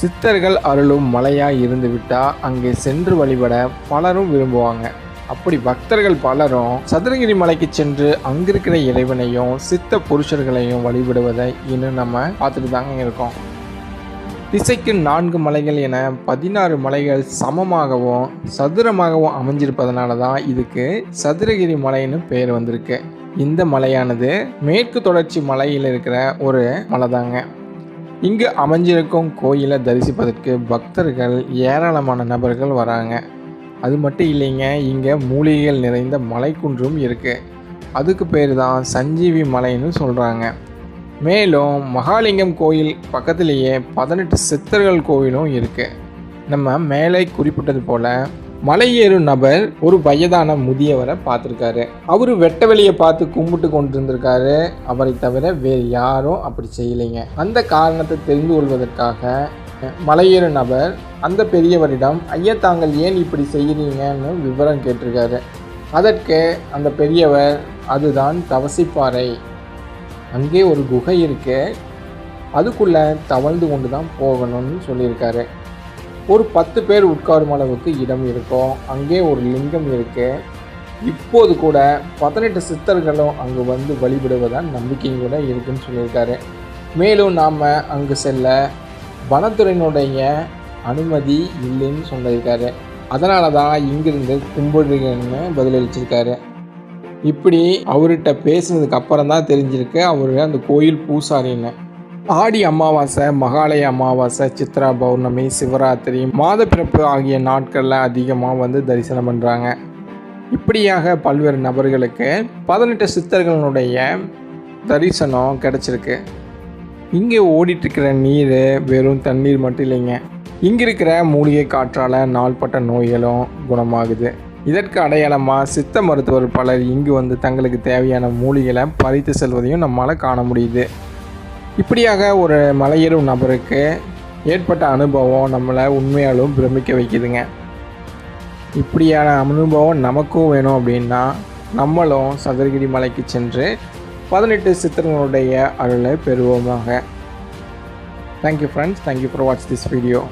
சித்தர்கள் அருளும் மலையாக இருந்து விட்டால் அங்கே சென்று வழிபட பலரும் விரும்புவாங்க. அப்படி பக்தர்கள் பலரும் சதுரகிரி மலைக்கு சென்று அங்கிருக்கிற இறைவனையும் சித்த புருஷர்களையும் வழிபடுவதை இன்னும் நம்ம பார்த்துட்டு தாங்க இருக்கோம். திசைக்கு நான்கு மலைகள் என பதினாறு மலைகள் சமமாகவும் சதுரமாகவும் அமைஞ்சிருப்பதனால தான் இதுக்கு சதுரகிரி மலைன்னு பேர் வந்திருக்கு. இந்த மலையானது மேற்கு தொடர்ச்சி மலையில் இருக்கிற ஒரு மலை தாங்க இங்கு அமைஞ்சிருக்கும் கோயிலை தரிசிப்பதற்கு பக்தர்கள் ஏராளமான நபர்கள் வராங்க. அது மட்டும் இல்லைங்க இங்கே மூலிகைகள் நிறைந்த மலைக்குன்றும் இருக்குது அதுக்கு பேர் தான் சஞ்சீவி மலைன்னு சொல்கிறாங்க மேலும் மகாலிங்கம் கோயில் பக்கத்திலேயே பதினெட்டு சித்தர்கள் கோயிலும் இருக்குது நம்ம மேலே குறிப்பிட்டது போல் மலையேறும் நபர் ஒரு வயதான முதியவரை பார்த்துருக்காரு. அவர் வெட்ட வெளியை பார்த்து கும்பிட்டு கொண்டிருந்திருக்காரு. அவரை தவிர வேறு யாரும் அப்படி செய்யலைங்க. அந்த காரணத்தை தெரிந்து கொள்வதற்காக மலையேறும் நபர் அந்த பெரியவரிடம் ஐயா தாங்கள் ஏன் இப்படி செய்கிறீங்கன்னு விவரம் கேட்டிருக்காரு. அதற்கு அந்த பெரியவர் அதுதான் தவசிப்பாறை. அங்கே ஒரு குகை இருக்கு. அதுக்குள்ளே தவழ்ந்து கொண்டு தான் போகணும்னு சொல்லியிருக்காரு. ஒரு பத்து பேர் உட்காரும் அளவுக்கு இடம் இருக்கும். அங்கே ஒரு லிங்கம் இருக்கு. இப்போது கூட பதினெட்டு சித்தர்களும் அங்கு வந்து வழிபடுவதான் நம்பிக்கையும் கூட இருக்குன்னு சொல்லியிருக்காரு. மேலும் நாம் அங்கு செல்ல வனத்துறையினுடைய அனுமதி இல்லைன்னு சொல்லியிருக்காரு. அதனால தான் இங்கிருந்து கும்பிடுறீங்கன்னு பதிலளிச்சிருக்காரு. இப்படி அவர்கிட்ட பேசுனதுக்கு அப்புறம் தான் தெரிஞ்சிருக்கு அவர் அந்த கோயில் பூசாரின்னு. ஆடி அமாவாசை மகாலய அமாவாசை சித்ரா பௌர்ணமி சிவராத்திரி மாதப்பிறப்பு ஆகிய நாட்களில் அதிகமாக வந்து தரிசனம் பண்ணுறாங்க இப்படியாக பல்வேறு நபர்களுக்கு பதினெட்டு சித்தர்களுடைய தரிசனம் கிடச்சிருக்கு. இங்கே ஓடிட்டுருக்கிற நீர் வெறும் தண்ணீர் மட்டும் இல்லைங்க. இங்கே இருக்கிற மூலிகை காற்றால் நாள்பட்ட நோய்களும் குணமாகுது. இதற்கு அடையாளமாக சித்த மருத்துவர் பலர் இங்கு வந்து தங்களுக்கு தேவையான மூலிகளை பறித்து செல்வதையும் நம்மளால் காண முடியுது. இப்படியாக ஒரு மலையேறும் நபருக்கு ஏற்பட்ட அனுபவம் நம்மளை உண்மையாலும் பிரமிக்க வைக்குதுங்க. இப்படியான அனுபவம் நமக்கும் வேணும் அப்படின்னா நம்மளும் சதுரகிரி மலைக்கு சென்று பதினெட்டு சித்திரங்களுடைய அருளை பெறுவோமாக. Thank you friends thank you for watch this video